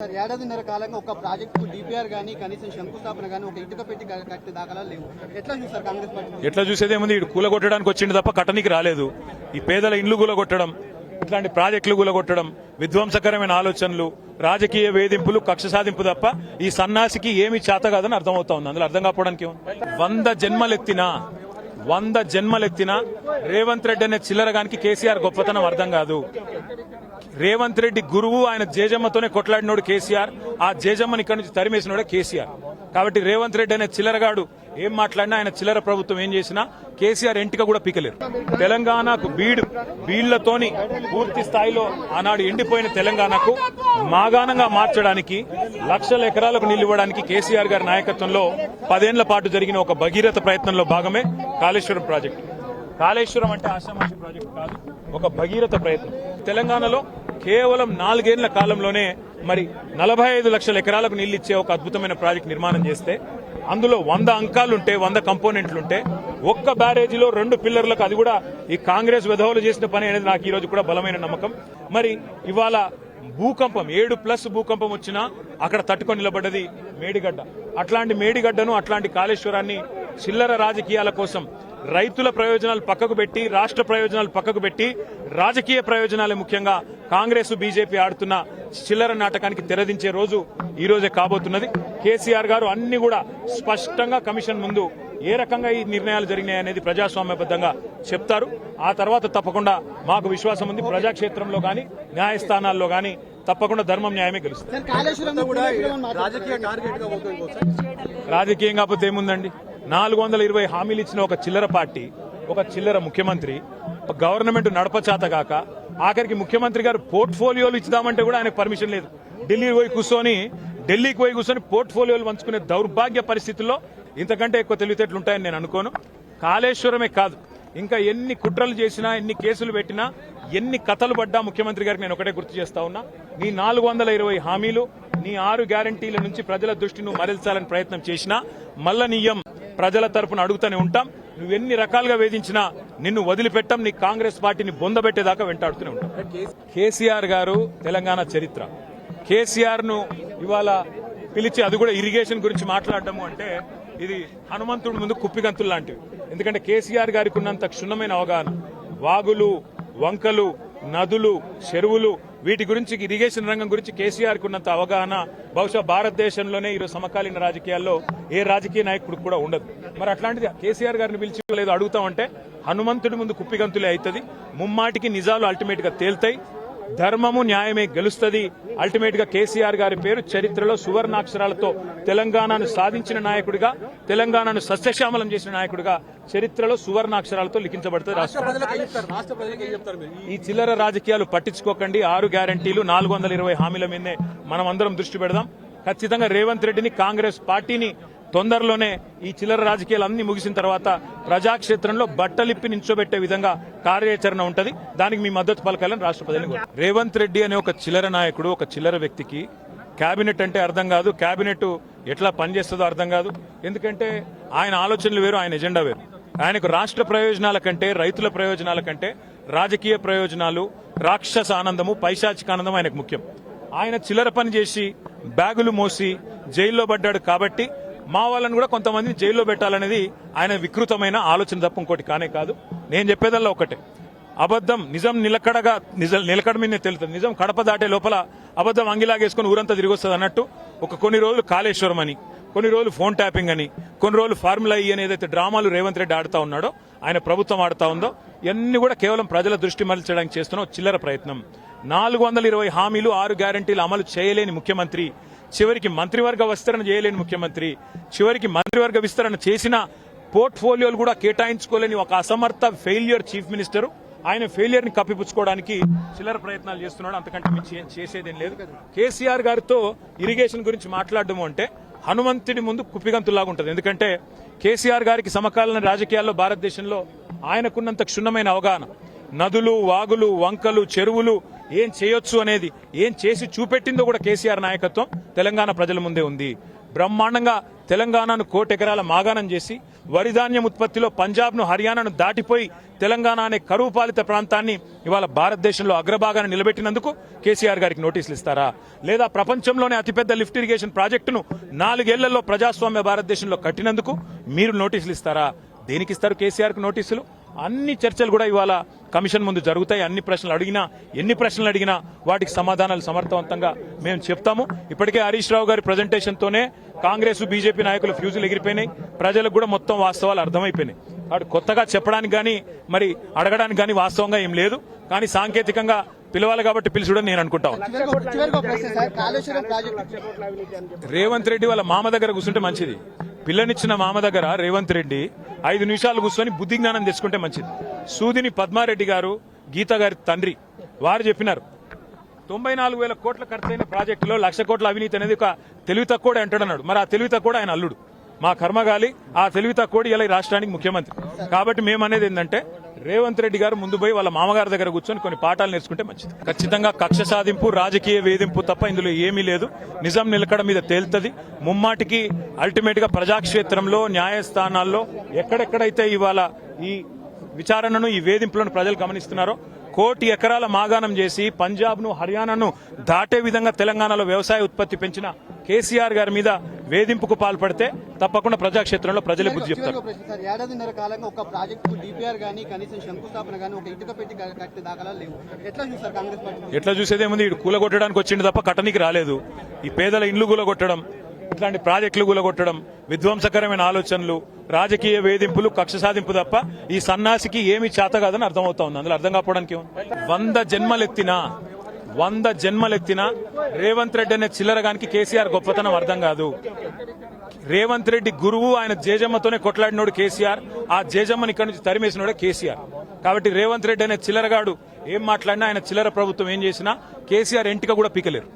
Sir ఏడాదిన్నర కాలంగా ఒక ప్రాజెక్టు డిపిఆర్ గానీ కనీసం శంకుస్థాపన గానీ ఒక ఇటుక పెట్టి క- కట్టే దాఖలాలు లేవు. ఎట్లా చూసారు కాంగ్రెస్ పార్టీ? ఎట్లా చూసేదేముంది ఇటు కూలగొట్టడానికి వచ్చింది తప్ప కట్టనికి రాలేదు. ఈ పేదల ఇండ్లు కూలగొట్టడం ఇట్లాంటి ప్రాజెక్టులు కూలగొట్టడం విధ్వంసకరమైన ఆలోచనలు రాజకీయ వేధింపులు కక్ష సాధింపు తప్ప ఈ సన్నాసికి ఏమి చేత కాదని అర్థమవుతా ఉంది. అందులో అర్థం కాకపోవడానికి వంద జన్మలెత్తినా వంద జన్మలెత్తినా రేవంత్ రెడ్డి అనే చిల్లరగానికి కేసీఆర్ గొప్పతనం అర్థం కాదు. రేవంత్ రెడ్డి గురువు ఆయన జేజమ్మతోనే కొట్లాడినోడు కేసీఆర్. ఆ జేజమ్మని ఇక్కడి నుంచి తరిమేసినోడే కేసీఆర్. కాబట్టి రేవంత్ రెడ్డి అనే చిల్లరగాడు ఏం మాట్లాడినా ఆయన చిల్లర ప్రభుత్వం ఏం చేసినా కేసీఆర్ ఎంటిక కూడా పీకలేరు. తెలంగాణకు బీడు బీళ్ళతోని పూర్తి స్థాయిలో ఆనాడు ఎండిపోయిన తెలంగాణకు మాగాణంగా మార్చడానికి లక్షల ఎకరాలకు నీళ్ళు ఇవ్వడానికి కేసీఆర్ గారి నాయకత్వంలో పదేళ్ళ పాటు జరిగిన ఒక భగీరథ ప్రయత్నంలో భాగమే కాళేశ్వరం ప్రాజెక్టు. కాళేశ్వరం అంటే ఆశామాషి ప్రాజెక్టు కాదు ఒక భగీరథ ప్రయత్నం. తెలంగాణలో కేవలం నాలుగేళ్ళ కాలంలోనే మరి నలభై ఐదు లక్షల ఎకరాలకు నీళ్ళు ఇచ్చే ఒక అద్భుతమైన ప్రాజెక్ట్ నిర్మాణం చేస్తే అందులో వంద అంకాలుంటే వంద కంపోనెంట్లుంటే ఒక్క బ్యారేజీలో రెండు పిల్లర్లకు అది కూడా ఈ కాంగ్రెస్ విధవలు చేసిన పని అనేది నాకు ఈ రోజు కూడా బలమైన నమ్మకం. మరి ఇవాళ భూకంపం ఏడు ప్లస్ భూకంపం వచ్చినా అక్కడ తట్టుకొని నిలబడ్డది మేడిగడ్డ. అట్లాంటి మేడిగడ్డను అట్లాంటి కాళేశ్వరాన్ని చిల్లర రాజకీయాల కోసం రైతుల ప్రయోజనాలు పక్కకు పెట్టి రాష్ట్ర ప్రయోజనాలు పక్కకు పెట్టి రాజకీయ ప్రయోజనాలే ముఖ్యంగా కాంగ్రెస్ బీజేపీ ఆడుతున్న చిల్లర నాటకానికి తెరదించే రోజు ఈ రోజే కాబోతున్నది. కేసీఆర్ గారు అన్ని కూడా స్పష్టంగా కమిషన్ ముందు ఏ రకంగా ఈ నిర్ణయాలు జరిగినాయి అనేది ప్రజాస్వామ్యబద్ధంగా చెప్తారు. ఆ తర్వాత తప్పకుండా మాకు విశ్వాసం ఉంది. ప్రజాక్షేత్రంలో గాని న్యాయస్థానాల్లో గాని తప్పకుండా ధర్మం న్యాయమే గెలుస్తుంది. సార్ కాళేశ్వరం కూడా రాజకీయ టార్గెట్గా పోతుంది. సార్ రాజకీయం కాకపోతే ఏముందండి? నాలుగు వందల ఇరవై హామీలు ఇచ్చిన ఒక చిల్లర పార్టీ ఒక చిల్లర ముఖ్యమంత్రి గవర్నమెంట్ నడపచాత కాక ఆఖరికి ముఖ్యమంత్రి గారు పోర్ట్ఫోలియోలు ఇచ్చుదామంటే కూడా ఆయనకు పర్మిషన్ లేదు. ఢిల్లీ పోయి కూర్చొని ఢిల్లీకి పోయి కూర్చొని పోర్ట్ఫోలియోలు పంచుకునే దౌర్భాగ్య పరిస్థితుల్లో ఇంతకంటే ఎక్కువ తెలివితేటలు ఉంటాయని నేను అనుకోను. కాళేశ్వరమే కాదు. ఇంకా ఎన్ని కుట్రలు చేసినా ఎన్ని కేసులు పెట్టినా ఎన్ని కథలు పడ్డా ముఖ్యమంత్రి గారికి నేను ఒకటే గుర్తు చేస్తా ఉన్నా. నీ నాలుగు వందల ఇరవై హామీలు నీ ఆరు గ్యారంటీల నుంచి ప్రజల దృష్టి నువ్వు మరల్చాలని ప్రయత్నం చేసినా మల్లనీయం. ప్రజల తరపున అడుగుతూనే ఉంటాం. నువ్వు ఎన్ని రకాలుగా వేధించినా నిన్ను వదిలిపెట్టం నీ కాంగ్రెస్ పార్టీని బొందబెట్టేదాకా వెంటాడుతూనే ఉంటాం. కేసీఆర్ గారు తెలంగాణ చరిత్ర. కేసీఆర్ను ఇవాళ పిలిచి అది కూడా ఇరిగేషన్ గురించి మాట్లాడటము అంటే ఇది హనుమంతుడి ముందు కుప్పిగంతులు లాంటివి. ఎందుకంటే కేసీఆర్ గారికి ఉన్నంత క్షుణ్ణమైన అవగాహన. వాగులు వంకలు నదులు చెరువులు వీటి గురించి ఇరిగేషన్ రంగం గురించి కేసీఆర్కు ఉన్నంత అవగాహన బహుశా భారతదేశంలోనే ఈరోజు సమకాలీన రాజకీయాల్లో ఏ రాజకీయ నాయకుడు కూడా ఉండదు. మరి అట్లాంటిది కేసీఆర్ గారిని పిలిచి లేదో అడుగుతామంటే హనుమంతుడి ముందు కుప్పిగంతులే అవుతుంది ముమ్మాటికి నిజాలు అల్టిమేట్గా తేల్తాయి. ధర్మము న్యాయమే గెలుస్తుంది. అల్టిమేట్గా కేసీఆర్ గారి పేరు చరిత్రలో సువర్ణాక్షరాలతో తెలంగాణను సాధించిన నాయకుడిగా తెలంగాణను సస్యశ్యామలం చేసిన నాయకుడిగా చరిత్రలో సువర్ణాక్షరాలతో లిఖించబడుతుంది రాష్ట్ర. ఈ చిల్లర రాజకీయాలు పట్టించుకోకండి. ఆరు గ్యారంటీలు నాలుగు వందల ఇరవై హామీల మీదే మనం అందరం దృష్టి పెడదాం. ఖచ్చితంగా రేవంత్ రెడ్డిని కాంగ్రెస్ పార్టీని తొందరలోనే ఈ చిల్లర రాజకీయాలు అన్ని ముగిసిన తర్వాత ప్రజాక్షేత్రంలో బట్టలిప్పి నించోబెట్టే విధంగా కార్యాచరణ ఉంటుంది. దానికి మీ మద్దతు పలకాలని రాష్ట్ర రేవంత్ రెడ్డి అనే ఒక చిల్లర నాయకుడు ఒక చిల్లర వ్యక్తికి కేబినెట్ అంటే అర్థం కాదు. కేబినెట్ ఎట్లా పనిచేస్తుందో అర్థం కాదు. ఎందుకంటే ఆయన ఆలోచనలు వేరు ఆయన ఎజెండా వేరు. ఆయనకు రాష్ట్ర ప్రయోజనాల కంటే రైతుల ప్రయోజనాల కంటే రాజకీయ ప్రయోజనాలు రాక్షస ఆనందము పైశాచిక ఆనందం ఆయనకు ముఖ్యం. ఆయన చిల్లర పని చేసి బ్యాగులు మోసి జైల్లో పడ్డాడు కాబట్టి మా వాళ్ళని కూడా కొంతమందిని జైల్లో పెట్టాలనేది ఆయన వికృతమైన ఆలోచన తప్ప ఇంకోటి కానే కాదు. నేను చెప్పేదల్లా ఒకటే. అబద్ధం నిజం నిలకడగా నిజం నిలకడ మీదనే తెలుస్తుంది నిజం కడప దాటే లోపల అబద్ధం అంగిలాగేసుకుని ఊరంతా తిరిగి వస్తుంది అన్నట్టు ఒక కొన్ని రోజులు కాళేశ్వరం అని కొన్ని రోజులు ఫోన్ ట్యాపింగ్ అని కొన్ని రోజులు ఫార్ములా ఈ అని ఏదైతే డ్రామాలు రేవంత్ రెడ్డి ఆడుతా ఉన్నాడో ఆయన ప్రభుత్వం ఆడుతా ఉందో ఇవన్నీ కూడా కేవలం ప్రజల దృష్టి మరల్చడానికి చేస్తున్న చిల్లర ప్రయత్నం. నాలుగు వందల ఇరవై హామీలు ఆరు గ్యారంటీలు అమలు చేయలేని ముఖ్యమంత్రి చివరికి మంత్రివర్గ విస్తరణ చేయలేని ముఖ్యమంత్రి చివరికి మంత్రివర్గ విస్తరణ చేసిన పోర్ట్ఫోలియోలు కూడా కేటాయించుకోలేని ఒక అసమర్థ ఫెయిల్యూర్ చీఫ్ మినిస్టర్. ఆయన ఫెయిలియర్ని కప్పిపుచ్చుకోవడానికి చిల్లర ప్రయత్నాలు చేస్తున్నాడు. అంతకంటే మించి ఏం చేసేదేం లేదు. కేసీఆర్ గారితో ఇరిగేషన్ గురించి మాట్లాడడం అంటే హనుమంతుడి ముందు కుప్పిగంతులాగా ఉంటుంది. ఎందుకంటే కేసీఆర్ గారికి సమకాలీన రాజకీయాల్లో భారతదేశంలో ఆయనకున్నంత క్షుణ్ణమైన అవగాహన. నదులు వాగులు వంకలు చెరువులు ఏం చేయొచ్చు అనేది ఏం చేసి చూపెట్టిందో కూడా కేసీఆర్ నాయకత్వం తెలంగాణ ప్రజల ముందే ఉంది. బ్రహ్మాండంగా తెలంగాణను కోటెకరాల మాగాణం చేసి వరిధాన్యం ఉత్పత్తిలో పంజాబ్ను హర్యానాను దాటిపోయి తెలంగాణ అనే కరువు పాలిత ప్రాంతాన్ని ఇవాళ భారతదేశంలో అగ్రభాగాన్ని నిలబెట్టినందుకు కేసీఆర్ గారికి నోటీసులు ఇస్తారా? లేదా ప్రపంచంలోనే అతిపెద్ద లిఫ్ట్ ఇరిగేషన్ ప్రాజెక్టును నాలుగేళ్ళలో ప్రజాస్వామ్య భారతదేశంలో కట్టినందుకు మీరు నోటీసులు ఇస్తారా? దేనికి ఇస్తారు కేసీఆర్కు నోటీసులు? అన్ని చర్చలు కూడా ఇవాళ కమిషన్ ముందు జరుగుతాయి. అన్ని ప్రశ్నలు అడిగినా ఎన్ని ప్రశ్నలు అడిగినా వాటికి సమాధానాలు సమర్థవంతంగా మేము చెప్తాము. ఇప్పటికే హరీష్ రావు గారి ప్రజెంటేషన్ తోనే కాంగ్రెస్ బీజేపీ నాయకులు ఫ్యూజులు ఎగిరిపోయినాయి. ప్రజలకు కూడా మొత్తం వాస్తవాలు అర్థమైపోయినాయి. వాడు కొత్తగా చెప్పడానికి కానీ మరి అడగడానికి కానీ వాస్తవంగా ఏం లేదు. కానీ సాంకేతికంగా పిలవాలి కాబట్టి పిలుచుడని నేను అనుకుంటా ఉన్నాను. చివరికి చివరికి ఒక ప్రశ్న సార్. కాళేశ్వరం ప్రాజెక్టు రేవంత్ రెడ్డి వాళ్ళ మామ దగ్గర కూర్చుంటే మంచిది. పిల్లనిచ్చిన మామ దగ్గర రేవంత్ రెడ్డి ఐదు నిమిషాలు కూర్చొని బుద్ధి జ్ఞానం తెచ్చుకుంటే మంచిది. సూదిని పద్మారెడ్డి గారు గీత గారి తండ్రి వారు చెప్పినారు. తొంభై నాలుగు వేల కోట్ల ఖర్చైన ప్రాజెక్టులో లక్ష కోట్ల అవినీతి అనేది ఒక తెలివి తక్కువ అంటాడన్నాడు మరి ఆ తెలివి తక్కువ ఆయన అల్లుడు. మా కర్మగాలి ఆ తెలివి తక్కువ ఇలా రాష్ట్రానికి ముఖ్యమంత్రి. కాబట్టి మేము అనేది ఏంటంటే రేవంత్ రెడ్డి గారు ముందు పోయి వాళ్ళ మామగారి దగ్గర కూర్చొని కొన్ని పాఠాలు నేర్చుకుంటే మంచిది. ఖచ్చితంగా కక్ష సాధింపు రాజకీయ వేధింపు తప్ప ఇందులో ఏమీ లేదు. నిజం నిలకడ మీద తేలుతుంది. ముమ్మాటికి అల్టిమేట్గా ప్రజాక్షేత్రంలో న్యాయస్థానాల్లో ఎక్కడెక్కడైతే ఇవాళ ఈ విచారణను ఈ వేధింపులను ప్రజలు గమనిస్తున్నారో కోటి ఎకరాల మాగాణం చేసి పంజాబ్ను హర్యానాను దాటే విధంగా తెలంగాణలో వ్యవసాయ ఉత్పత్తి పెంచిన కేసీఆర్ గారి మీద వేధింపుకు పాల్పడితే తప్పకుండా ప్రజాక్షేత్రంలో ప్రజలే బుద్ధి చెప్తారు. చివరికి ఒక ప్రశ్న సార్ ఏడాదిన్నర కాలంగా ఒక ప్రాజెక్టు డిపిఆర్ గానీ కనీసం శంకుస్థాపన గానీ ఒక ఇటుక పెట్టి క- కట్టే దాఖలాలు లేవు. ఎట్లా చూస్తారు కాంగ్రెస్ పార్టీ? ఎట్లా చూసేదేముంది కూలగొట్టడానికి వచ్చింది తప్ప కట్టనికి రాలేదు. ఈ పేదల ఇండ్లు కూలగొట్టడం ఇట్లాంటి ప్రాజెక్టులు కూలగొట్టడం విధ్వంసకరమైన ఆలోచనలు రాజకీయ వేధింపులు కక్ష సాధింపు తప్ప ఈ సన్నాసికి ఏమి చేత కాదని అర్థమవుతా ఉంది. అందులో అర్థం కాకపోవడానికి వంద జన్మలెత్తినా వంద జన్మలెత్తినా రేవంత్ రెడ్డి అనే చిల్లరగానికి కేసీఆర్ గొప్పతనం అర్థం కాదు. రేవంత్ రెడ్డి గురువు ఆయన జేజమ్మతోనే కొట్లాడినోడు కేసీఆర్ ఆ జేజమ్మని ఇక్కడి నుంచి తరిమేసినోడే కేసీఆర్. కాబట్టి రేవంత్ రెడ్డి అనే చిల్లరగాడు ఏం మాట్లాడినా ఆయన చిల్లర ప్రభుత్వం ఏం చేసినా కేసీఆర్ ఎంటిక కూడా పీకలేరు.